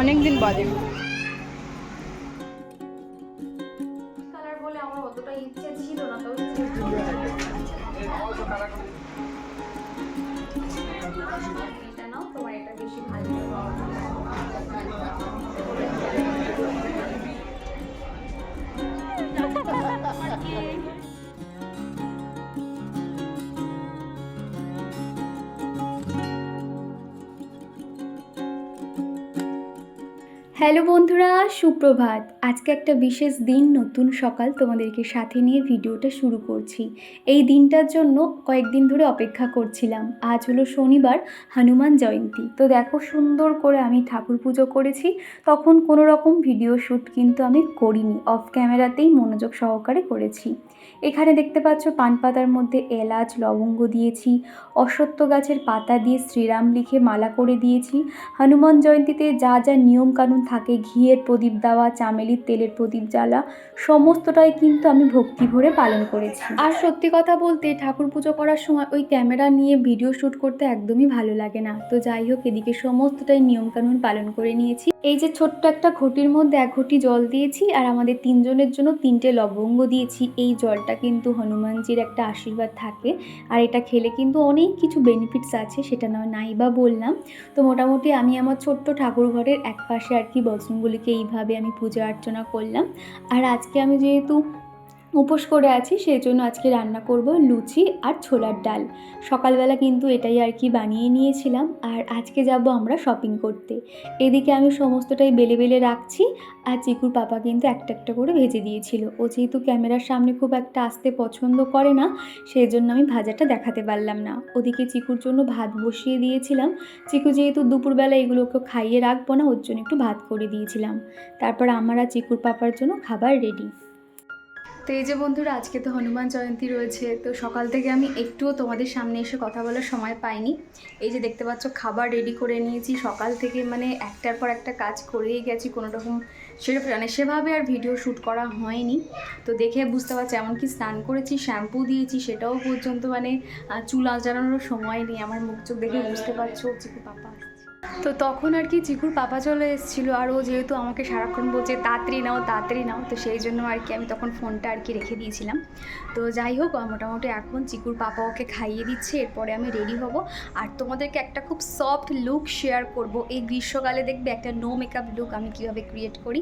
অনেক দিন বাদে। সুপ্রভাত। আজকে একটা বিশেষ দিন, নতুন সকাল তোমাদেরকে সাথে নিয়ে ভিডিওটা শুরু করছি। এই দিনটার জন্য কয়েকদিন ধরে অপেক্ষা করছিলাম। আজ হলো শনিবার, হনুমান জয়ন্তী। তো দেখো সুন্দর করে আমি ঠাকুর পুজো করেছি। তখন কোনো রকম ভিডিও শ্যুট কিন্তু আমি করিনি। অফ ক্যামেরাতেই মনোযোগ সহকারে করেছি। এখানে দেখতে পাচ্ছ পান পাতার মধ্যে এলাচ, লবঙ্গ দিয়েছি। অশ্বত্থ গাছের পাতা দিয়ে শ্রীরাম লিখে মালা করে দিয়েছি। হনুমান জয়ন্তীতে যা যা নিয়ম কানুন থাকে, ঘিয়ের প্রদীপ দেওয়া, চামেলির তেলের প্রদীপ জ্বালা, সমস্তটাই কিন্তু আমি ভক্তি ভরে পালন করেছি। আর সত্যি কথা বলতে, ঠাকুর পুজো করার সময় ওই ক্যামেরা নিয়ে ভিডিও শ্যুট করতে একদমই ভালো লাগে না। তো যাই হোক, এদিকে সমস্তটাই নিয়ম কানুন পালন করে নিয়েছি। এই যে ছোট্ট একটা ঘটির মধ্যে এক ঘটি জল দিয়েছি আর আমাদের তিনজনের জন্য তিনটে লবঙ্গ দিয়েছি। এই জলটা কিন্তু হনুমানজির একটা আশীর্বাদ থাকে আর এটা খেলে কিন্তু অনেক কিছু বেনিফিটস আছে, সেটা নয় নাই বা বললাম। তো মোটামুটি আমি আমার ছোট্ট ঠাকুর ঘরের এক পাশে আর কি বচনগুলিকে এইভাবে আমি পূজা অর্চনা করলাম। আর আজকে আমি যেহেতু উপোস করে আছি, সেই জন্য আজকে রান্না করব লুচি আর ছোলার ডাল। সকালবেলা কিন্তু এটাই আর কি বানিয়ে নিয়েছিলাম, আর আজকে যাব আমরা শপিং করতে। এদিকে আমি সমস্তটাই বেলে বেলে রাখছি, আর চিকুর পাপা কিন্তু একটা একটা করে ভেজে দিয়েছিল। ও যেহেতু ক্যামেরার সামনে খুব একটা আসতে পছন্দ করে না, সেই জন্য আমি ভাজাটা দেখাতে পারলাম না। ওদিকে চিকুর জন্য ভাত বসিয়ে দিয়েছিলাম। চিকু যেহেতু দুপুরবেলা এগুলোকে খাইয়ে রাখব না, ওর জন্য একটু ভাত করে দিয়েছিলাম। তারপর আমার আর চিকুর পাপার জন্য খাবার রেডি তো এই যে বন্ধুরা, আজকে তো হনুমান জয়ন্তী রয়েছে, তো সকাল থেকে আমি একটুও তোমাদের সামনে এসে কথা বলার সময় পাইনি। এই যে দেখতে পাচ্ছ, খাবার রেডি করে নিয়েছি, সকাল থেকে মানে একটার পর একটা কাজ করেই গেছি, কোনো রকম সেরকম মানে সেভাবে আর ভিডিও শ্যুট করা হয়নি। তো দেখে বুঝতে পারছি, এমনকি স্নান করেছি শ্যাম্পু দিয়েছি, সেটাও পর্যন্ত মানে চুল আঁচড়ানোর সময় নেই, আমার মুখ চোখ দেখে বুঝতে পারছ চিকু পাপা তো তখন আর কি চিকুর পাপা চলে এসেছিল আর ও যেহেতু আমাকে সারাক্ষণ বলছে, তাড়াতাড়ি নাও তাড়াতাড়ি নাও, তো সেই জন্য আর কি আমি তখন ফোনটা আর কি রেখে দিয়েছিলাম। তো যাই হোক মোটামুটি এখন চিকুর পাপা ওকে খাইয়ে দিচ্ছে, এরপরে আমি রেডি হব। আর তোমাদেরকে একটা খুব সফট লুক শেয়ার করব। এই গ্রীষ্মকালে দেখবে একটা নো মেকআপ লুক আমি কীভাবে ক্রিয়েট করি।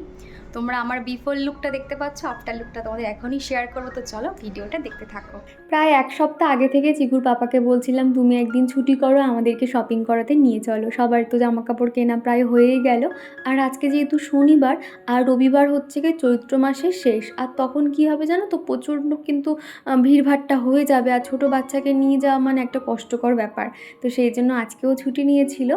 তোমরা আমার বিফোর লুকটা দেখতে পাচ্ছ আফটার লুকটা তোমাদের এখনই শেয়ার করব, তো চলো ভিডিওটা দেখতে থাকো। প্রায় এক সপ্তাহ আগে থেকে চিকুর পাপাকে বলছিলাম, তুমি একদিন ছুটি করো, আমাদেরকে শপিং করাতে নিয়ে চলো। সবার তো জামা কাপড় কেনা প্রায় হয়েই গেল। আর আজকে যেহেতু শনিবার, আর রবিবার হচ্ছে গিয়ে চৈত্র মাসের শেষ, আর তখন কি হবে জানো তো, প্রচণ্ড কিন্তু ভিড়ভাট্টা হয়ে যাবে। আর ছোটো বাচ্চাকে নিয়ে যাওয়া মানে একটা কষ্টকর ব্যাপার। তো সেই জন্য আজকেও ছুটি নিয়েছিল।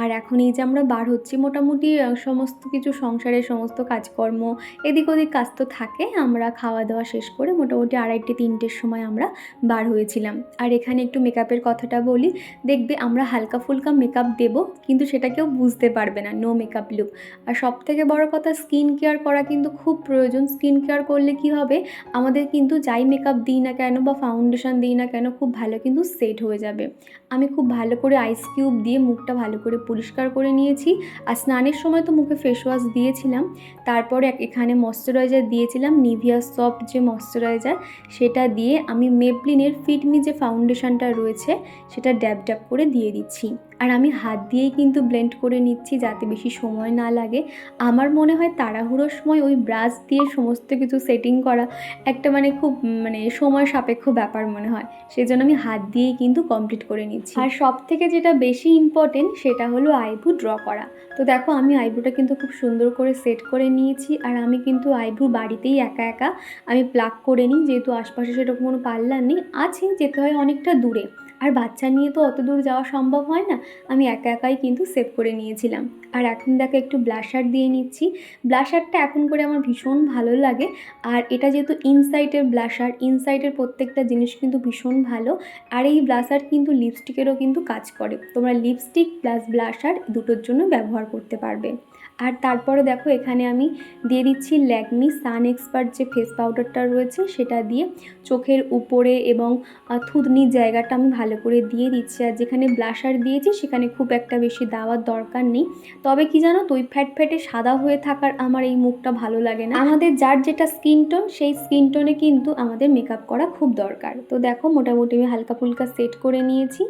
আর এখন এই যে আমরা বার হচ্ছি, মোটামুটি সমস্ত কিছু, সংসারের সমস্ত কাজকর্ম, এদিক ওদিক কাজ তো থাকে। আমরা খাওয়া দাওয়া শেষ করে মোটামুটি আড়াইটে, তিনটের সময় আমরা বার হয়েছিলাম। আর এখানে একটু মেকআপের কথাটা বলি, দেখবে আমরা হালকা ফুলকা মেকআপ দেব, কিন্তু সেটা কেউ বুঝতে পারবে না নো মেকআপ লুক আর সব থেকে বড় কথা স্কিন কেয়ার করা কিন্তু খুব প্রয়োজন। স্কিন কেয়ার করলে কি হবে? আমাদের কিন্তু যাই মেকআপ দিই না কেন বা ফাউন্ডেশন দিই না কেন, খুব ভালো কিন্তু সেট হয়ে যাবে। আমি খুব ভালো করে আইস কিউব দিয়ে মুখটা ভালো করে পরিষ্কার করে নিয়েছি। আর স্নানের সময় তো মুখে ফেস ওয়াশ দিয়েছিলাম। তারপরে এখানে ময়শ্চারাইজার দিয়েছিলাম নিভিয়া সফট যে ময়শ্চারাইজার সেটা দিয়ে আমি মেপলিনের ফিটমি যে ফাউন্ডেশনটা রয়েছে, সেটা ড্যাপ ড্যাব করে দিয়ে দিচ্ছি। আর আমি হাত দিয়েই কিন্তু ব্লেন্ড করে নিচ্ছি যাতে বেশি সময় না লাগে। আমার মনে হয় তাড়াহুড়োর সময় ওই ব্রাশ দিয়ে সমস্ত কিছু সেটিং করা একটা মানে খুব মানে সময় সাপেক্ষ ব্যাপার মনে হয়। সেই জন্য আমি হাত দিয়েই কিন্তু কমপ্লিট করে নিচ্ছি। আর সব থেকে যেটা বেশি ইম্পর্টেন্ট সেটা হলো আইব্রু ড্র করা। তো দেখো আমি আইব্রুটা কিন্তু খুব সুন্দর করে সেট করে নিয়েছি আর আমি কিন্তু আইব্রু বাড়িতেই একা একা আমি প্লাক করে নিই। যেহেতু আশপাশে সেরকম কোনো পার্লার নেই, আছে যেতে হয় অনেকটা দূরে। আর বাচ্চা নিয়ে তো অত দূর যাওয়া সম্ভব হয় না। আমি একা একাই কিন্তু সেভ করে নিয়েছিলাম। আর এখন দেখো একটু ব্লাশার দিয়ে নিচ্ছি। ব্লাশারটা এখন করে আমার ভীষণ ভালো লাগে। আর এটা যেহেতু ইনসাইটের ব্লাশার, ইনসাইটের প্রত্যেকটা জিনিস কিন্তু ভীষণ ভালো। আর এই ব্লাশার কিন্তু লিপস্টিকেরও কিন্তু কাজ করে। তোমরা লিপস্টিক প্লাস ব্লাশার দুটোর জন্য ব্যবহার করতে পারবে। আর তারপরে দেখো এখানে আমি দিয়ে দিচ্ছি ল্যাকমি সান এক্সপার্ট যে ফেস পাউডারটা রয়েছে সেটা দিয়ে চোখের উপরে এবং থুতনির জায়গাটা আমি ভালো করে দিয়ে দিচ্ছি। আর যেখানে ব্লাশার দিয়েছি সেখানে খুব একটা বেশি দেওয়ার দরকার নেই। তবে কি জানো তো ওই ফ্যাট ফ্যাটে সাদা হয়ে থাকার আমার এই মুখটা ভালো লাগে না। আমাদের যার যেটা স্কিন টোন সেই স্কিন টোনে কিন্তু আমাদের মেকআপ করা খুব দরকার। তো দেখো মোটামুটি আমি হালকা ফুলকা সেট করে নিয়েছি।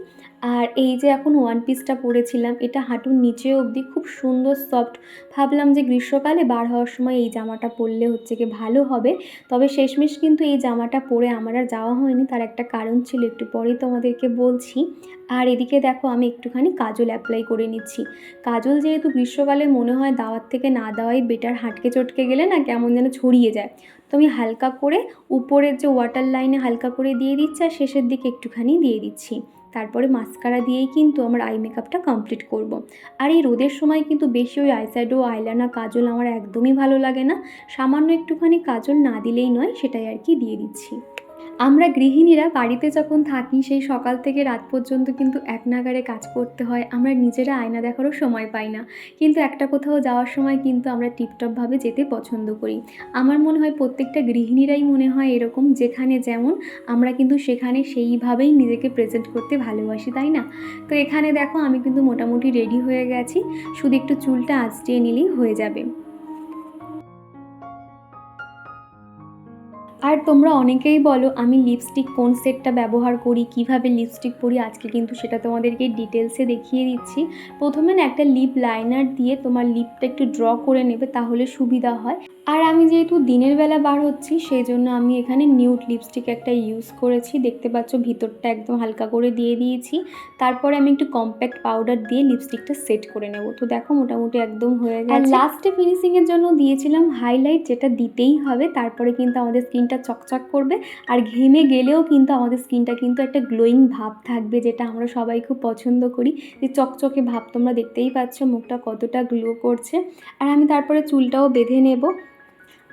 আর এই যে এখন ওয়ান পিসটা পরেছিলাম, এটা হাঁটুর নিচে অবধি খুব সুন্দর সফট ভাবলাম যে গ্রীষ্মকালে বার হওয়ার সময় এই জামাটা পরলে হচ্ছে কি ভালো হবে। তবে শেষমেশ কিন্তু এই জামাটা পরে আমার আর যাওয়া হয়নি, তার একটা কারণ ছিল, একটু পরেই তোমাদেরকে বলছি। আর এদিকে দেখো, আমি একটুখানি কাজল অ্যাপ্লাই করে নিচ্ছি। কাজল যেহেতু গ্রীষ্মকালে মনে হয় দাওয়ার থেকে না দেওয়াই বেটার হাঁটকে চটকে গেলে না কেমন যেন ছড়িয়ে যায়। তো আমি হালকা করে উপরের যে ওয়াটার লাইনে হালকা করে দিয়ে দিচ্ছি, আর শেষের দিকে একটুখানি দিয়ে দিচ্ছি। তারপরে মাস্কারা দিয়েই কিন্তু আমার আই মেকআপটা কমপ্লিট করব। আর এই রোদের সময় কিন্তু বেশি ওই আইশ্যাডো আইলানা কাজল আমার একদমই ভালো লাগে না সামান্য একটুখানি কাজল না দিলেই নয়, সেটাই আর কি দিয়ে দিচ্ছি আমরা গৃহিণীরা বাড়িতে যখন থাকি, সেই সকাল থেকে রাত পর্যন্ত কিন্তু এক নাগারে কাজ করতে হয়। আমরা নিজেরা আয়না দেখারও সময় পাই না। কিন্তু একটা কোথাও যাওয়ার সময় কিন্তু আমরা টিপটপভাবে যেতে পছন্দ করি। আমার মনে হয় প্রত্যেকটা গৃহিণীরাই মনে হয় এরকম, যেখানে যেমন, আমরা কিন্তু সেখানে সেইভাবেই নিজেকে প্রেজেন্ট করতে ভালোবাসি, তাই না? তো এখানে দেখো, আমি কিন্তু মোটামুটি রেডি হয়ে গেছি। শুধু একটু চুলটা আঁচড়িয়ে নিলেই হয়ে যাবে। আর তোমরা অনেকেই বলো আমি লিপস্টিক কোন সেটটা ব্যবহার করি কীভাবে লিপস্টিক পরি? আজকে কিন্তু সেটা তোমাদেরকে ডিটেলসে দেখিয়ে দিচ্ছি। প্রথমে না একটা লিপ লাইনার দিয়ে তোমার লিপটা একটু ড্র করে নেবে তাহলে সুবিধা হয়। আর আমি যেহেতু দিনের বেলা বার হচ্ছি সেই জন্য আমি এখানে নিউড লিপস্টিক একটা ইউজ করেছি। দেখতে পাচ্ছ ভিতরটা একদম হালকা করে দিয়ে দিয়েছি। তারপরে আমি একটু কম্প্যাক্ট পাউডার দিয়ে লিপস্টিকটা সেট করে নেব। তো দেখো মোটামুটি একদম হয়ে গেছে। আর লাস্টে ফিনিশিংয়ের জন্য দিয়েছিলাম হাইলাইট যেটা দিতেই হবে। তারপরে কিন্তু আমাদের স্কিনটা চকচক করবে আর ঘেমে গেলেও কিন্তু আমাদের স্কিনটা কিন্তু একটা গ্লোয়িং ভাব থাকবে, যেটা আমরা সবাই খুব পছন্দ করি। যে চকচকে ভাব তোমরা দেখতেই পাচ্ছ, মুখটা কতটা গ্লো করছে। আর আমি তারপরে চুলটাও বেঁধে নেব।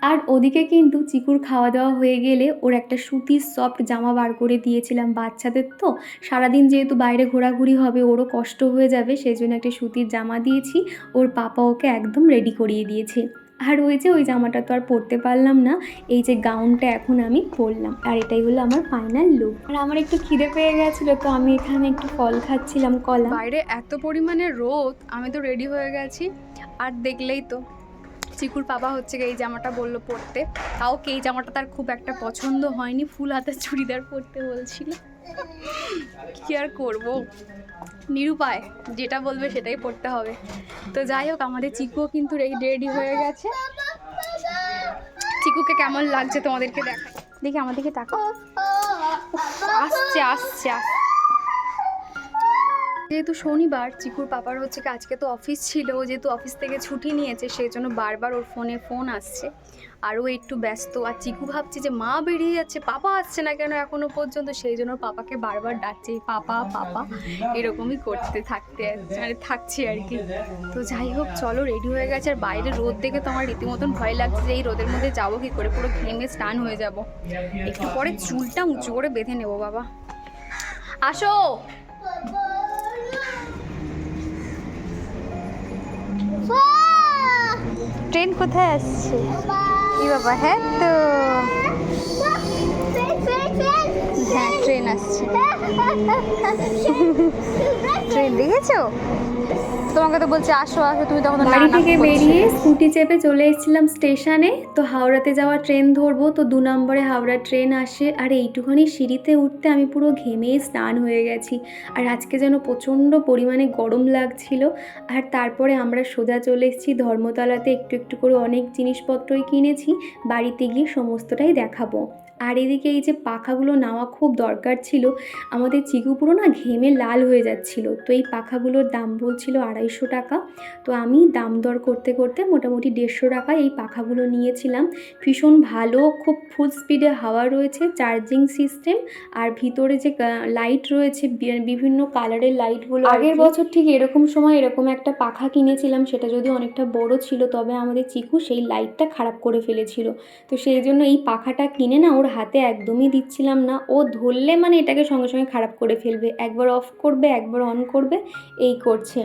আর ওদিকে কিন্তু চিকুর খাওয়া দাওয়া হয়ে গেলে ওর একটা সুতির সফট জামা বার করে দিয়েছিলাম বাচ্চাদের তো। সারাদিন যেহেতু বাইরে ঘোরাঘুরি হবে, ওরও কষ্ট হয়ে যাবে সেই জন্য একটা সুতির জামা দিয়েছি। ওর পাপা ওকে একদম রেডি করিয়ে দিয়েছে। আর ওই যে ওই জামাটা তো আর পরতে পারলাম না, এই যে গাউনটা এখন আমি পরলাম, আর এটাই হলো আমার ফাইনাল লুক আর আমার একটু খিদে পেয়ে গেছিল, তো আমি এখানে একটু ফল খাচ্ছিলাম, কলা। বাইরে এত পরিমাণে রোদ, আমি তো রেডি হয়ে গেছি, আর দেখলেই তো। চিকুর বাবা হচ্ছে এই জামাটা বলল পরতে, তাও কি এই জামাটা তার খুব একটা পছন্দ হয়নি, ফুল হাতের চুড়িদার পরতে বলছিল। কি আর করব? নিরুপায়, যেটা বলবে সেটাই পড়তে হবে। তো যাই হোক, আমাদের চিকুও কিন্তু রেডি হয়ে গেছে। চিকুকে কেমন লাগছে তোমাদেরকে দেখা দেখি আমাদেরকে তাকাও। আসছে আসছে আসছে। যেহেতু শনিবার, চিকুর পাপার হচ্ছে কি আজকে তো অফিস ছিল যেহেতু অফিস থেকে ছুটি নিয়েছে সেই জন্য বারবার ওর ফোনে ফোন আসছে। আরও একটু ব্যস্ত, আর চিকু ভাবছে যে মা বেরিয়ে যাচ্ছে, পাপা আসছে না কেন এখনও পর্যন্ত? সেই জন্য পাপাকে বারবার ডাকছে পাপা পাপা। এরকমই করতে থাকতে মানে থাকছি আর কি। তো যাই হোক, চলো রেডি হয়ে গেছে, আর বাইরে রোদ দেখে তো আমার রীতিমতন ভয় লাগছে যে এই রোদের মধ্যে যাব কি করে, পুরো ঘেমে স্নান হয়ে যাব। একটু পরে চুলটা উঁচু করে বেঁধে নেব, বাবা। আসো! ট্রেন কোথায় আসছে? কি বাবা হ্যাঁ তো। হ্যাঁ ট্রেন আসছে। ট্রেন দেখেছ? তোমাকে তো বলছে আসো আসো তুমি তখন বাড়ি থেকে বেরিয়ে স্কুটি চেপে চলে এসেছিলাম স্টেশনে। তো হাওড়াতে যাওয়া ট্রেন ধরবো তো দু নম্বরে হাওড়া ট্রেন আসে। আর এইটুখানি সিঁড়িতে উঠতে আমি পুরো ঘেমে স্নান হয়ে গেছি। আর আজকে যেন প্রচণ্ড পরিমাণে গরম লাগছিল। আর তারপরে আমরা সোজা চলে এসেছি ধর্মতলাতে। একটু একটু করে অনেক জিনিসপত্রই কিনেছি। বাড়িতে গিয়ে সমস্তটাই দেখাবো। আর এদিকে এই যে পাখাগুলো নেওয়া খুব দরকার ছিল। আমাদের চিকু পুরো না ঘেমে লাল হয়ে যাচ্ছিল। তো এই পাখাগুলোর দাম বলছিল আড়াইশো টাকা। তো আমি দাম দর করতে করতে মোটামুটি দেড়শো টাকায় এই পাখাগুলো নিয়েছিলাম। ভীষণ ভালো, খুব ফুল স্পিডে হাওয়া রয়েছে চার্জিং সিস্টেম আর ভিতরে যে লাইট রয়েছে বিভিন্ন কালারের লাইটগুলো আগের বছর ঠিক এরকম সময় এরকম একটা পাখা কিনেছিলাম, সেটা যদি অনেকটা বড় ছিল, তবে আমাদের চিকু সেই লাইটটা খারাপ করে ফেলেছিল। তো সেই জন্য এই পাখাটা কিনে না ওর হাতে একদমই দিচ্ছিলাম না। ও ধরলে মানে এটাকে সঙ্গে সঙ্গে খারাপ করে ফেলবে। একবার অফ করবে, একবার অন করবে, এই করছে।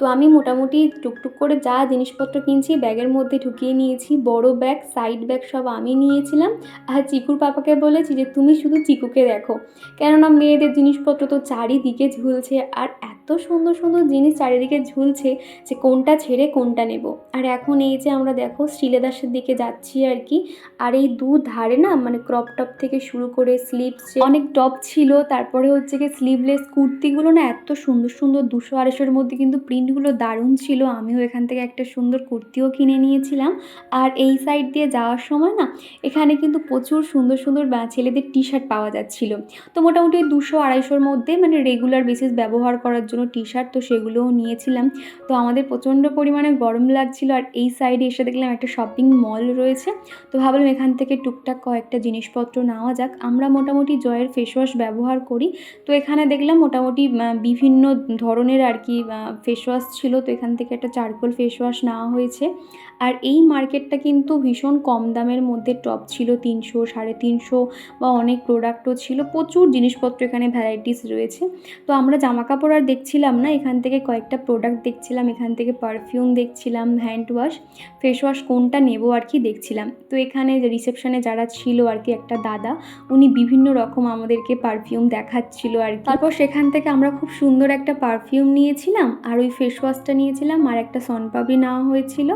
তো আমি মোটামুটি টুকটুক করে যা জিনিসপত্র কিনছি, ব্যাগের মধ্যে ঢুকিয়ে নিয়েছি। বড় ব্যাগ সাইড ব্যাগ সব আমি নিয়েছিলাম। আর চিকুর পাপাকে বলেছি যে, তুমি শুধু চিকুকে দেখো। কেননা মেয়েদের জিনিসপত্র তো চারিদিকে ঝুলছে। আর এত সুন্দর সুন্দর জিনিস চারিদিকে ঝুলছে যে, কোনটা ছেড়ে কোনটা নেব। আর এখন এই যে আমরা দেখো শ্রীলেদাসের দিকে যাচ্ছি আর কি। আর এই দু ধারে না মানে ক্রপ টপ থেকে শুরু করে স্লিভস অনেক টপ ছিল। তারপরে হচ্ছে কি স্লিভলেস কুর্তিগুলো না, এত সুন্দর সুন্দর দুশো আড়াইশোর মধ্যে কিন্তু প্রিন্টগুলো দারুণ ছিল। আমিও এখান থেকে একটা সুন্দর কুর্তিও কিনে নিয়েছিলাম। আর এই সাইড দিয়ে যাওয়ার সময় না, এখানে কিন্তু প্রচুর সুন্দর সুন্দর ছেলেদের টি শার্ট পাওয়া যাচ্ছিল। তো মোটামুটি দুশো আড়াইশোর মধ্যে মানে রেগুলার বেসিস ব্যবহার করার জন্য টি শার্ট তো সেগুলোও নিয়েছিলাম। তো আমাদের প্রচণ্ড পরিমাণে গরম লাগছিল আর এই সাইডে এসে দেখলাম একটা শপিং মল রয়েছে। তো ভাবলাম এখান থেকে টুকটাক কয়েকটা জিনিসপত্র নেওয়া যাক। আমরা মোটামুটি জয়ের ফেস ওয়াশ ব্যবহার করি। তো এখানে দেখলাম মোটামুটি বিভিন্ন ধরনের আর কি ফেস ওয়াশ ছিল, তো এখান থেকে একটা চারকোল ফেস ওয়াশ নেওয়া হয়েছে। আর এই মার্কেটটা কিন্তু ভীষণ কম দামের মধ্যে টপ ছিল, তিনশো, সাড়ে তিনশো বা অনেক প্রোডাক্টও ছিল। প্রচুর জিনিসপত্র এখানে ভ্যারাইটিস রয়েছে। তো আমরা জামা কাপড় আর দেখছিলাম না, এখান থেকে কয়েকটা প্রোডাক্ট দেখছিলাম। এখান থেকে পারফিউম দেখছিলাম হ্যান্ড ওয়াশ ফেস ওয়াশ কোনটা নেব আর কি দেখছিলাম। তো এখানে রিসেপশনে যারা ছিল আর কি একটা দাদা, উনি বিভিন্ন রকম আমাদেরকে পারফিউম দেখাচ্ছিল আর কি। তারপর সেখান থেকে আমরা খুব সুন্দর একটা পারফিউম নিয়েছিলাম, আর ওই ফেস ওয়াশটা নিয়েছিলাম আর একটা সনপাপড়ি নেওয়া হয়েছিল।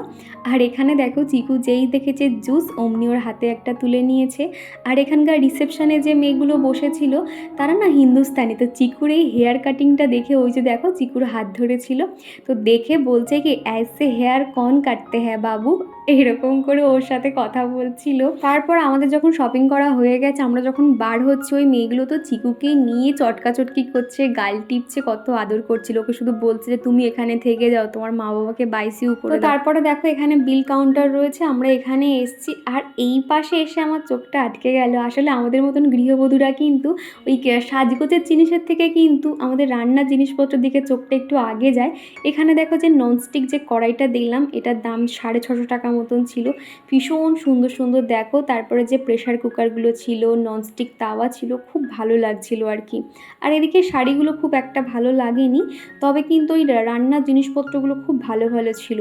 আর এখানে দেখো চিকু যেই দেখেছে জুস, অমনি ওর হাতে একটা তুলে নিয়েছে। আর এখানকার রিসেপশনে যে মেয়েগুলো বসেছিল, তারা না হিন্দুস্তানি। তো চিকুর এই হেয়ার কাটিংটা দেখে ওই যে দেখো চিকুর হাত ধরেছিল। তো দেখে বলছে কি ऐसे হেয়ার কন কাটতে হ্যাঁ বাবু? এরকম করে ওর সাথে কথা বলছিল। তারপর আমাদের যখন শপিং করা হয়ে গেছে, আমরা যখন বার হচ্ছে, ওই মেয়েগুলো তো চিকুকে নিয়ে চটকা চটকি করছে, গাল টিপছে, কত আদর করছিল। ওকে শুধু বলছে যে, তুমি এখানে থেকে যাও তোমার মা বাবাকে বাইসিউ করে দাও। তারপরে দেখো এখানে বিল কাউন্টার রয়েছে আমরা এখানে এসছি। আর এই পাশে এসে আমার চোখটা আটকে গেল। আসলে আমাদের মতন গৃহবধূরা কিন্তু ওই সাজগোজের জিনিসের থেকে কিন্তু আমাদের রান্নার জিনিসপত্রের দিকে চোখটা একটু আগে যায়। এখানে দেখো যে ননস্টিক যে কড়াইটা দেখলাম এটার দাম সাড়ে ছশো টাকা মতন ছিল। ভীষণ সুন্দর সুন্দর দেখো। তারপরে যে প্রেশার কুকারগুলো ছিল ননস্টিক তাওয়া ছিল খুব ভালো লাগছিল আর কি। আর এদিকে শাড়িগুলো খুব একটা ভালো লাগেনি তবে কিন্তু ওই রান্নার জিনিসপত্রগুলো খুব ভালো ভালো ছিল।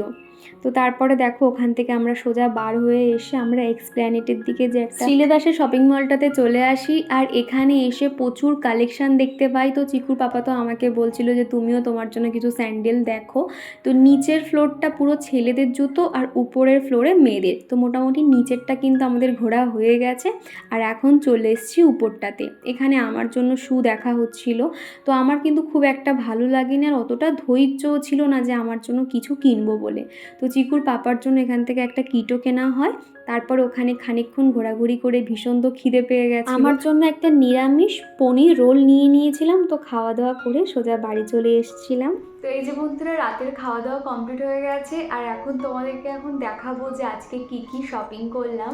তো তারপরে দেখো ওখান থেকে আমরা সোজা বার হয়ে এসে আমরা এক্সপ্ল্যানেটের দিকে যে একটা শ্রীলেদাসের শপিং মলটাতে চলে আসি, আর এখানে এসে প্রচুর কালেকশন দেখতে পাই। তো চিকুর পাপা তো আমাকে বলছিল যে, তুমিও তোমার জন্য কিছু স্যান্ডেল দেখো। তো নিচের ফ্লোরটা পুরো ছেলেদের জুতো, আর উপরের ফ্লোরে মেয়েদের। তো মোটামুটি নিচেরটা কিন্তু আমাদের ঘোরা হয়ে গেছে। আর এখন চলে এসেছি উপরটাতে। এখানে আমার জন্য শু দেখা হচ্ছিল। তো আমার কিন্তু খুব একটা ভালো লাগেনি, আর অতটা ধৈর্যও ছিল না যে, আমার জন্য কিছু কিনবো বলে। তো চিকুর পাপার জন্য এখান থেকে একটা কিটো কেনা হয়। তারপর ওখানে খানিকক্ষণ ঘোরাঘুরি করে ভীষণ তো খিদে পেয়ে গেছে আমার জন্য একটা নিরামিষ পনির রোল নিয়ে নিয়েছিলাম তো খাওয়া দাওয়া করে সোজা বাড়ি চলে এসেছিলাম। তো এই যে বন্ধুরা রাতের খাওয়া দাওয়া কমপ্লিট হয়ে গেছে। আর এখন তোমাদেরকে এখন দেখাবো যে আজকে কি কি শপিং করলাম।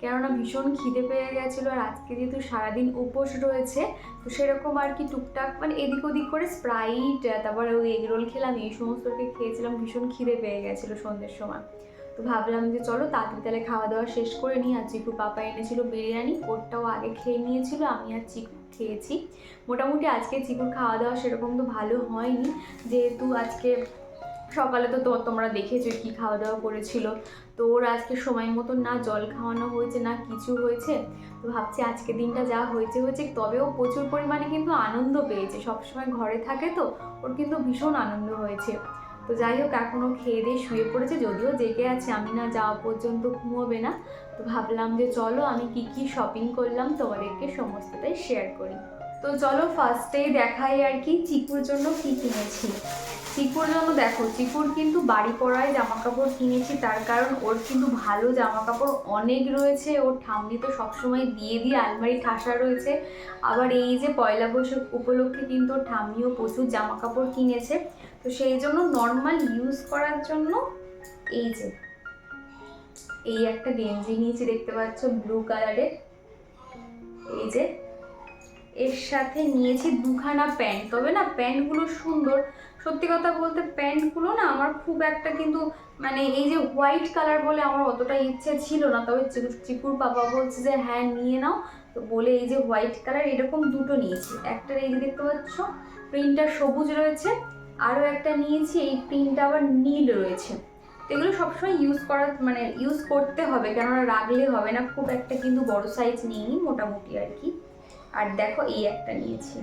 কেননা ভীষণ খিদে পেয়ে গেছিল আর আজকে যেহেতু সারাদিন উপোস রয়েছে, তো সেরকম আর কি টুকটাক মানে এদিক ওদিক করে স্প্রাইট তারপরে ওই এগ রোল খেলাম, এই সমস্তকে খেয়েছিলাম, ভীষণ খিদে পেয়ে গেছিল সন্ধ্যের সময়। তো ভাবলাম যে চলো তাড়াতাড়ি তাহলে খাওয়া দাওয়া শেষ করে নিই, আর চিকু পাপা এনেছিল বিরিয়ানি, ওরটাও আগে খেয়ে নিয়েছিল, আমি আর চিকু খেয়েছি। মোটামুটি আজকে চিকুর খাওয়া দাওয়া সেরকম তো ভালো হয়নি, যেহেতু আজকে সকালে তো- তোমরা দেখেছ কি খাওয়া দাওয়া করেছিল। তো ওর আজকে সময় মতো না জল খাওয়ানো হয়েছে, না কিছু হয়েছে, তো ভাবছি আজকে দিনটা যা হয়েছে হয়েছে, তবেও প্রচুর পরিমাণে কিন্তু আনন্দ পেয়েছে। সবসময় ঘরে থাকে তো, ওর কিন্তু ভীষণ আনন্দ হয়েছে। তো যাই হোক এখনও খেয়ে দিয়ে শুয়ে পড়েছে, যদিও জেগে আছে, আমি না যাওয়া পর্যন্ত ঘুমোবে না। তো ভাবলাম যে চলো আমি কি কি শপিং করলাম, তোমাদেরকে সমস্তটাই শেয়ার করি। তো চলো ফার্স্টেই দেখাই আর কি চিকুর জন্য কি কিনেছি। চিকুর জন্য দেখো, চিকুর কিন্তু বাড়ি পড়ায় জামা কাপড় কিনেছি, তার কারণ ওর কিন্তু ভালো জামা কাপড় অনেক রয়েছে, ওর ঠামনি তো সবসময় দিয়ে দিয়ে আলমারি ঠাসা রয়েছে। আবার এই যে পয়লা বৈশাখ উপলক্ষে কিন্তু ওর ঠামনিও প্রচুর জামা কাপড় কিনেছে। তো সেই জন্য নর্মাল ইউজ করার জন্য এই যে, এই একটা গেঞ্জি নিয়েছি, দেখতে পাচ্ছ ব্লু কালারের এই যে এর সাথে নিয়েছি দুখানা প্যান্ট। তবে না, প্যান্টগুলো সুন্দর। সত্যি কথা বলতে, প্যান্টগুলো না আমার খুব একটা কিন্তু মানে এই যে হোয়াইট কালার বলে আমার অতটা ইচ্ছে ছিল না। তবে চিকু- চিকুর বাবা বলছে যে হ্যাঁ নিয়ে নাও। তো বলে এই যে হোয়াইট কালার, এরকম দুটো নিয়েছি। একটা এই যে দেখতে পাচ্ছ, প্রিন্টটা সবুজ রয়েছে। আরও একটা নিয়েছি, এই প্রিন্টটা আবার নীল রয়েছে। এগুলো সবসময় ইউজ করা মানে ইউজ করতে হবে। কেননা রাখলে হবে না। খুব একটা কিন্তু বড় সাইজ নিইনি, মোটামুটি আর কি। আর দেখো এই একটা নিয়েছি।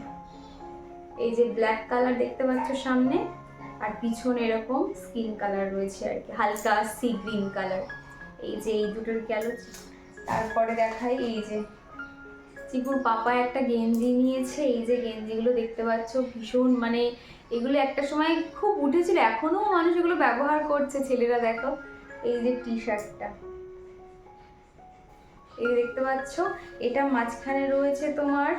এই যে ব্ল্যাক কালার দেখতে পাচ্ছ সামনে, আর পিছনে এরকম স্কিন কালার রয়েছে আর কি, হালকা সি গ্রিন কালার এই যে এই দুটোর গেল তারপরে দেখাই এই যে, চিকুর পাপা একটা গেঞ্জি নিয়েছে। এই যে গেঞ্জিগুলো দেখতে পাচ্ছ, ভীষণ মানে এগুলো একটা সময় খুব উঠেছিল, এখনও মানুষ এগুলো ব্যবহার করছে, ছেলেরা দেখো। এই যে টি। শার্টটা এই দেখতে পাচ্ছ, এটা মাঝখানে রয়েছে তোমার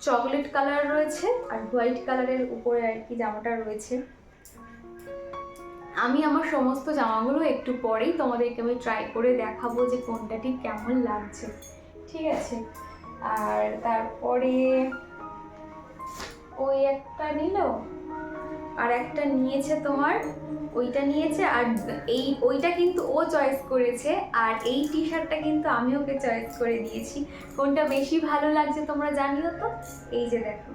চকলেট কালার রয়েছে আর হোয়াইট কালারের উপরে আর কি জামাটা রয়েছে। আমি আমার সমস্ত জামাগুলো একটু পরেই তোমাদেরকে আমি ট্রাই করে দেখাবো যে কোনটা ঠিক কেমন লাগছে। ঠিক আছে? আর তারপরে ওই একটা নিল? আর একটা নিয়েছে তোমার, ওইটা নিয়েছে আর এই, ওইটা কিন্তু ও চয়েস করেছে আর এই টি শার্টটা কিন্তু আমি ওকে চয়েস করে দিয়েছি। কোনটা বেশি ভালো লাগছে তোমরা জানিও তো? এই যে দেখো।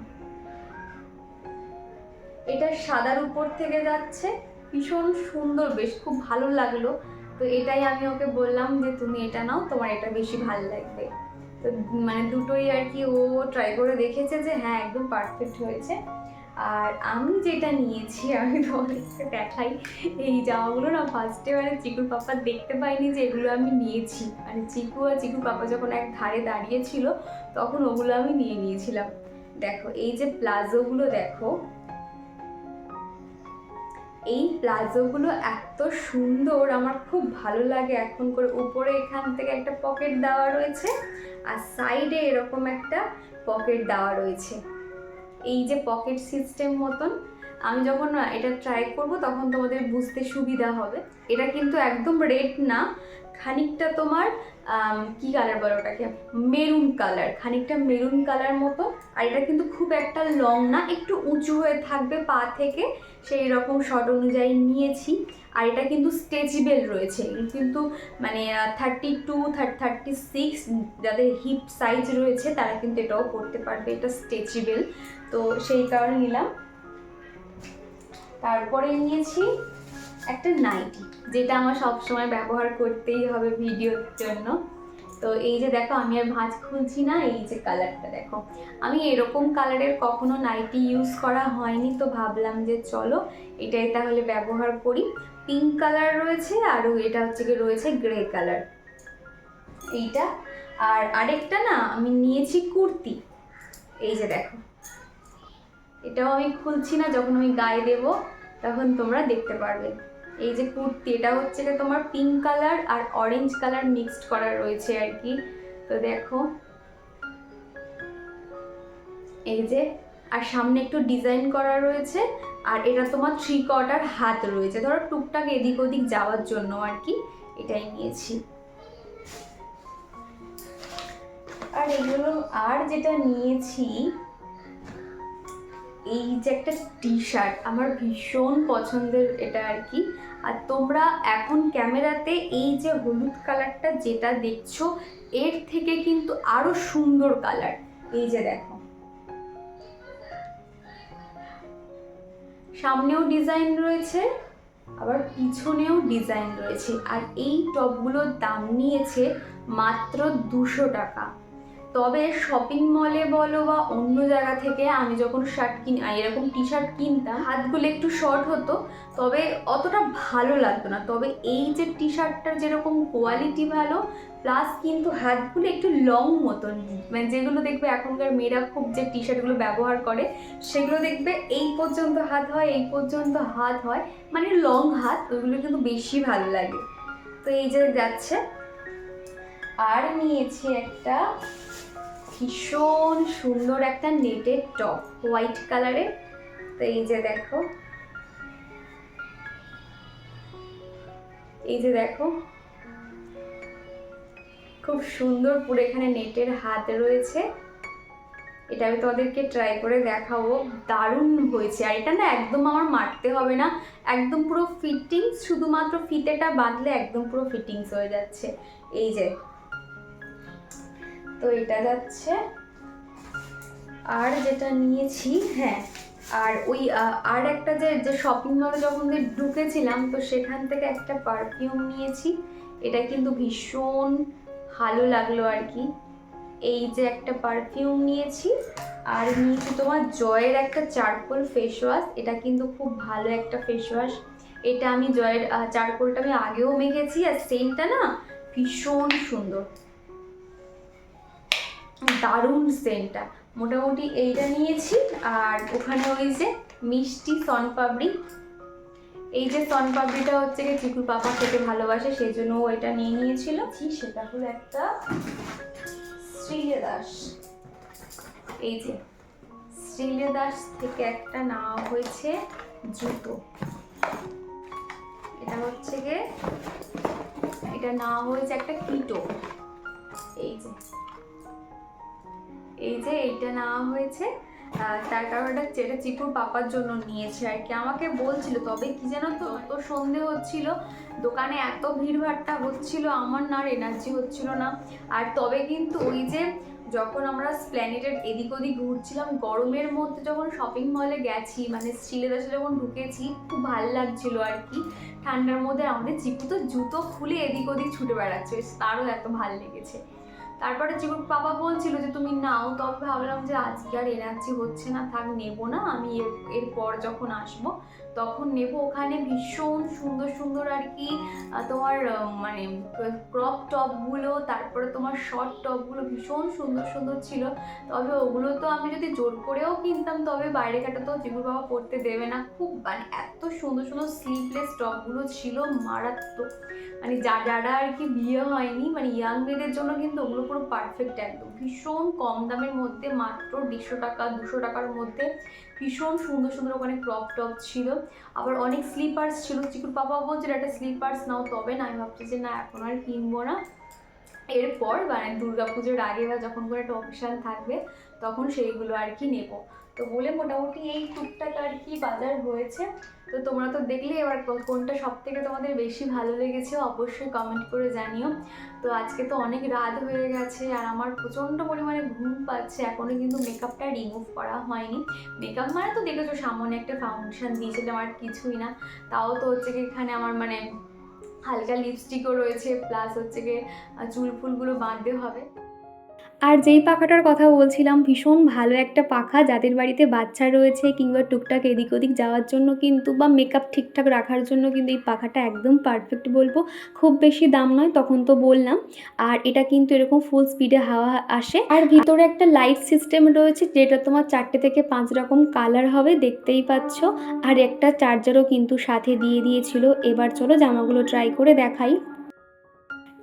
এটা সাদার উপর থেকে যাচ্ছে, ভীষণ সুন্দর বেশ, খুব ভালো লাগল। তো এটাই আমি ওকে বললাম যে তুমি এটা নাও, তোমার এটা বেশি ভালো লাগবে। তো মানে দুটোই আর কি ও ট্রাই করে দেখেছে যে হ্যাঁ একদম পারফেক্ট হয়েছে। আর আমি যেটা নিয়েছি, আমি তোমাদেরকে দেখাই। এই জামাগুলো না ফার্স্টে মানে চিকুর পাপা দেখতে পাইনি যে এগুলো আমি নিয়েছি। মানে চিকু আর চিকুর পাপা যখন এক ধারে দাঁড়িয়েছিল, তখন ওগুলো আমি নিয়ে নিয়েছিলাম। দেখো, এই যে প্লাজোগুলো দেখো। এই প্লাজোগুলো এত সুন্দর, আমার খুব ভালো লাগে। এখন করে উপরে এখান থেকে একটা পকেট দেওয়া রয়েছে, আর সাইডে এরকম একটা পকেট দেওয়া রয়েছে। এই যে পকেট সিস্টেম মতন, আমি যখন এটা ট্রাই করব তখন তোমাদের বুঝতে সুবিধা হবে। এটা কিন্তু একদম রেড না, খানিকটা তোমার কি কালার বলো ওটাকে? মেরুন কালার খানিকটা মেরুন কালার মতো আর এটা কিন্তু খুব একটা লং না, একটু উঁচু হয়ে থাকবে পা থেকে, সেই রকম শর্ট অনুযায়ী নিয়েছি। আর এটা কিন্তু স্ট্রেচেবেল রয়েছে, কিন্তু মানে থার্টি টু থার্টি সিক্স যাদের হিপ সাইজ রয়েছে তারা কিন্তু এটাও করতে পারবে, এটা স্ট্রেচেবল তো সেই কারণে নিলাম। তারপরে নিয়েছি একটা নাইটি যেটা আমার সবসময় ব্যবহার করতেই হবে ভিডিওর জন্য। তো এই যে দেখো, আমি আর ভাঁজ খুলছি না, এই যে কালারটা দেখো। আমি এরকম কালারের কখনো নাইটি ইউজ করা হয়নি, তো ভাবলাম যে চলো, এটাই তাহলে ব্যবহার করি। পিঙ্ক কালার রয়েছে আর এটা হচ্ছে কি রয়েছে গ্রে কালার এইটা। আর আরেকটা না, আমি নিয়েছি কুর্তি। এই যে দেখো। এটাও আমি খুলছি না, যখন আমি গায়ে দেব তখন তোমরা দেখতে পারবে। এই যে কুর্তি, এটা হচ্ছে যে তোমার পিঙ্ক কালার আর অরেঞ্জ কালার মিক্সড করা রয়েছে আর কি। তো দেখো। এই যে, আর সামনে একটু ডিজাইন করা রয়েছে, আর এটা তোমার থ্রি কোয়ার্টার হাত রয়েছে। ধরো টুকটাক এদিক ওদিক যাওয়ার জন্য আর কি এটাই নিয়েছি। আর এগুলো আর যেটা নিয়েছি এই যে একটা টি শার্ট আমার ভীষণ পছন্দের এটা আর কি। আর তোমরা এখন ক্যামেরাতে এই যে হলুদ কালারটা যেটা দেখছ, এর থেকে কিন্তু আরও সুন্দর কালার। এই যে দেখো। সামনেও ডিজাইন রয়েছে, আবার পিছনেও ডিজাইন রয়েছে। আর এই টপগুলোর দাম নিয়েছে মাত্র দুশো টাকা। তবে শপিং মলে বলো বা অন্য জায়গা থেকে আমি যখন শার্ট কিন এরকম টি শার্ট কিনতাম, হাতগুলো একটু শর্ট হতো, তবে অতটা ভালো লাগতো না। তবে এই যে টি শার্টটার যেরকম কোয়ালিটি ভালো প্লাস কিন্তু হাতগুলো একটু লং মতন। মানে যেগুলো দেখবে এখনকার মেয়েরা খুব যে টি শার্টগুলো ব্যবহার করে, সেগুলো দেখবে এই পর্যন্ত হাত হয়, এই পর্যন্ত হাত হয়। মানে লং হাত ওইগুলো কিন্তু বেশি ভালো লাগে। তো এই যে যাচ্ছে। আর নিয়েছি একটা ভীষণ সুন্দর একটা নেটের টপ, হোয়াইট কালারের। তো এই যে দেখো। এই যে দেখো। খুব সুন্দর পুরো এখানে নেটের হাত রয়েছে। এটা আমি তোমাদেরকে ট্রাই করে দেখাবো। দারুণ হয়েছে। আর এটা না একদম আমার মারতে হবে না। একদম পুরো ফিটিংস শুধুমাত্র ফিতেটা বাঁধলে একদম পুরো ফিটিংস হয়ে যাচ্ছে। এই যে তো এটা যাচ্ছে। আর যেটা নিয়েছি হ্যাঁ আর ওই আর একটা যে যে শপিং মলে যখন যে ঢুকেছিলাম, তো সেখান থেকে একটা পারফিউম নিয়েছি। এটা কিন্তু ভীষণ ভালো লাগল আর কি। এই যে একটা পারফিউম নিয়েছি, আর নিয়েছি তোমার জয়ের একটা চারকোল ফেস ওয়াশ এটা কিন্তু খুব ভালো একটা ফেস ওয়াশ এটা আমি জয়ের চারকোলটা আমি আগেও মেখেছি, আর সেন্টটা না ভীষণ সুন্দর। দারুণ সেন্টটা। মোটামুটি এইটা নিয়েছি আর ওখানে ওই যে মিষ্টি সনপাপড়ি। এই যে সনপাপড়িটা হচ্ছে কি চিকুর পাপা খেতে ভালোবাসে সেই জন্য ও এটা নিয়ে নিয়েছিল। সেটা হলো একটা শ্রীলে দাস এই যে শ্রীলে দাস থেকে একটা নেওয়া হয়েছে জুতো। এটা হচ্ছে গিয়ে এটা নেওয়া হয়েছে একটা কিটো। এই যে এই যে এইটা নেওয়া হয়েছে তার কারণ এটা যেটা চিকুর পাপার জন্য নিয়েছে আর কি। আমাকে বলছিল, তবে কি যেন তো এত সন্ধে হচ্ছিল, দোকানে এত ভিড়ভাট্টা হচ্ছিল, আমার না আর এনার্জি হচ্ছিল না। আর তবে কিন্তু ওই যে যখন আমরা স্প্ল্যানেটের এদিক ওদিক ঘুরছিলাম, গরমের মধ্যে যখন শপিং মলে গেছি মানে স্টিলেদাসে যখন ঢুকেছি, খুব ভালো লাগছিল আর কি। ঠান্ডার মধ্যে আমাদের চিকু তো জুতো খুলে এদিক ওদিক ছুটে বেড়াচ্ছে, তারও এত ভালো লেগেছে। তারপরে চিকুর বাবা বলছিল যে তুমি নাও তবে ভাবলাম যে আজকে আর এনার্জি হচ্ছে না, থাক নেব না, আমি এর, এরপর যখন আসব তখন নেব ওখানে ভীষণ সুন্দর সুন্দর আর কি তোমার মানে ক্রপ টপগুলো তারপরে তোমার শর্ট টপগুলো ভীষণ সুন্দর সুন্দর ছিল। তবে ওগুলো তো আমি যদি জোর করেও কিনতাম, তবে বাইরে কাটা তো চিকুর বাবা পরতে দেবে না। খুব মানে এত সুন্দর সুন্দর স্লিভলেস টপগুলো ছিল, মারাত্মক। মানে যা, যারা আর কি বিয়ে হয়নি মানে ইয়াং মেয়েদের জন্য কিন্তু ওগুলো পুরো পারফেক্ট একদম। ভীষণ কম দামের মধ্যে, মাত্র দেড়শো টাকা, দুশো টাকার মধ্যে। ভীষণ সুন্দর সুন্দর ওখানে ক্রপ টপ ছিল। আবার অনেক স্লিপার্স ছিল। চিকুর পাপা বলছিল, একটা স্লিপার্স নাও তবে। না, আমি ভাবছি যে না, এখন আর কিনবো না। এরপর মানে পুজোর আগে বা যখন কোনো একটা অকেশান থাকবে, তখন সেইগুলো আর কি নেব। তো বলে মোটামুটি এই টুকটাক আর কি বাজার হয়েছে। তো তোমরা তো দেখলে এবার কোনটা সব থেকে তোমাদের বেশি ভালো লেগেছে অবশ্যই কমেন্ট করে জানিও। তো আজকে তো অনেক রাত হয়ে গেছে আর আমার প্রচণ্ড পরিমাণে ঘুম পাচ্ছে। এখনও কিন্তু মেকআপটা রিমুভ করা হয়নি। মেকআপ মানে তো দেখেছ সামনে একটা ফাউন্ডেশন দিয়েছিলাম আর কিছুই না। তাও তো হচ্ছে কি এখানে আমার মানে হালকা লিপস্টিকও রয়েছে প্লাস হচ্ছে গিয়ে চুল ফুলগুলো বাঁধতে হবে। আর যেই পাখাটার কথা বলছিলাম, ভীষণ ভালো একটা পাখা। যাদের বাড়িতে বাচ্চা রয়েছে কিংবা টুকটাক এদিক ওদিক যাওয়ার জন্য কিন্তু বা মেকআপ ঠিকঠাক রাখার জন্য কিন্তু এই পাখাটা একদম পারফেক্ট বলব। খুব বেশি দাম নয়, তখন তো বললাম। আর এটা কিন্তু এরকম ফুল স্পিডে হাওয়া আসে। আর ভিতরে একটা লাইট সিস্টেম রয়েছে, যেটা তোমার চারটে থেকে পাঁচ রকম কালার হবে, দেখতেই পাচ্ছ। আর একটা চার্জারও কিন্তু সাথে দিয়ে দিয়েছিল। এবার চলো জামাগুলো ট্রাই করে দেখাই।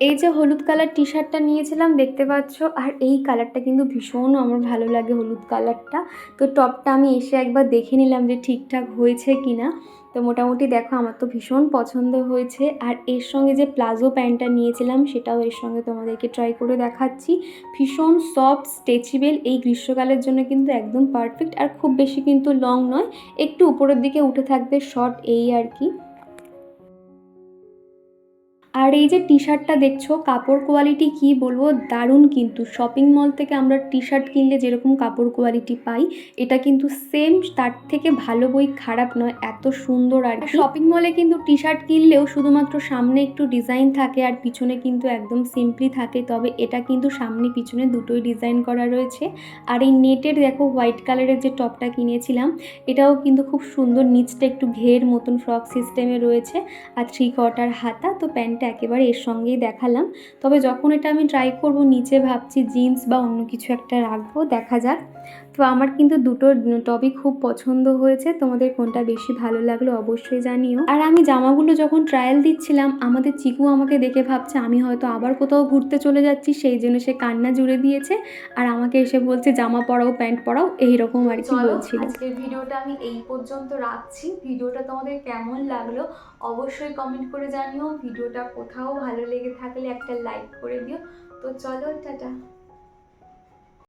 এই যে হলুদ কালার টি শার্টটা নিয়েছিলাম, দেখতে পাচ্ছ? আর এই কালারটা কিন্তু ভীষণ আমার ভালো লাগে হলুদ কালারটা। তো টপটা আমি এসে একবার দেখে নিলাম যে ঠিকঠাক হয়েছে কি না তো মোটামুটি দেখো, আমার তো ভীষণ পছন্দ হয়েছে। আর এর সঙ্গে যে প্লাজো প্যান্টটা নিয়েছিলাম, সেটাও এর সঙ্গে তোমাদেরকে ট্রাই করে দেখাচ্ছি। ভীষণ সফট স্ট্রেচেবল এই গ্রীষ্মকালের জন্য কিন্তু একদম পারফেক্ট আর খুব বেশি কিন্তু লং নয়, একটু উপরের দিকে উঠে থাকবে শর্ট এই আর কি। আর এই যে টি শার্টটা দেখছ, কাপড় কোয়ালিটি কি বলব? দারুণ কিন্তু। শপিং মল থেকে আমরা টি শার্ট কিনলে যেরকম কাপড় কোয়ালিটি পাই, এটা কিন্তু সেম তার থেকে ভালো বই খারাপ নয়, এত সুন্দর আর শপিং মলে কিন্তু টি শার্ট কিনলেও শুধুমাত্র সামনে একটু ডিজাইন থাকে আর পিছনে কিন্তু একদম সিম্পলি থাকে, তবে এটা কিন্তু সামনে পিছনে দুটোই ডিজাইন করা রয়েছে। আর এই নেটের দেখো হোয়াইট কালারের যে টপটা কিনেছিলাম, এটাও কিন্তু খুব সুন্দর, নিচটা একটু ঘের মতন ফ্রক সিস্টেমে রয়েছে, আর থ্রি কোয়ার্টার হাতা, তো প্যান্টটা একেবারে এর সঙ্গেই দেখালাম। তবে যখন এটা আমি ট্রাই করব নিচে ভাবছি জিন্স বা অন্য কিছু একটা রাখব দেখা যাক। তো আমার কিন্তু দুটো টপই খুব পছন্দ হয়েছে। তোমাদের কোনটা বেশি ভালো লাগল অবশ্যই জানিও। আর আমি জামাগুলো যখন ট্রায়াল দিচ্ছিলাম আমাদের চিকু আমাকে দেখে ভাবছে আমি হয়তো আবার কোথাও ঘুরতে চলে যাচ্ছি। সেই জন্য সে কান্না জুড়ে দিয়েছে। আর আমাকে এসে বলছে জামা পরাও প্যান্ট পরাও। এইরকম আর কি বলছিল। আজকের ভিডিওটা আমি এই পর্যন্ত রাখছি। ভিডিওটা তোমাদের কেমন লাগল অবশ্যই কমেন্ট করে জানিও, ভিডিওটা কোথাও ভালো লেগে থাকলে একটা লাইক করে দিও। তো চলো, টাটা।